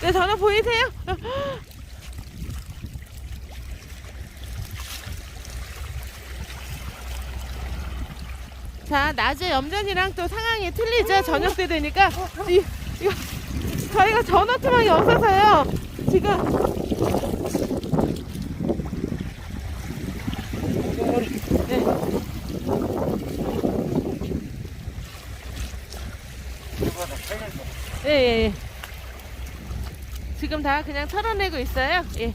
네, 전화 보이세요? 자, 낮에 염전이랑 또 상황이 틀리죠? 저녁 때 되니까. 이, 이거. 저희가 전화 투망이 없어서요. 지금. 네. 예, 예, 예. 지금 다 그냥 털어내고 있어요. 예.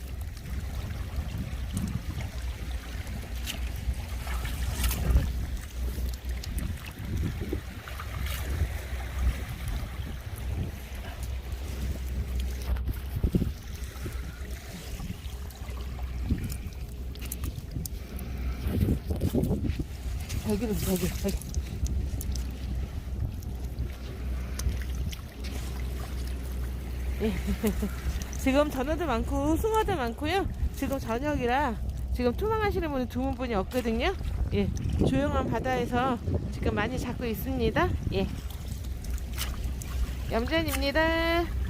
여기로, 여기, 여기. 예. 지금 전어도 많고 숭어도 많고요. 지금 저녁이라 지금 투망하시는 분이 두 분이 없거든요. 예, 조용한 바다에서 지금 많이 잡고 있습니다. 예, 염전입니다.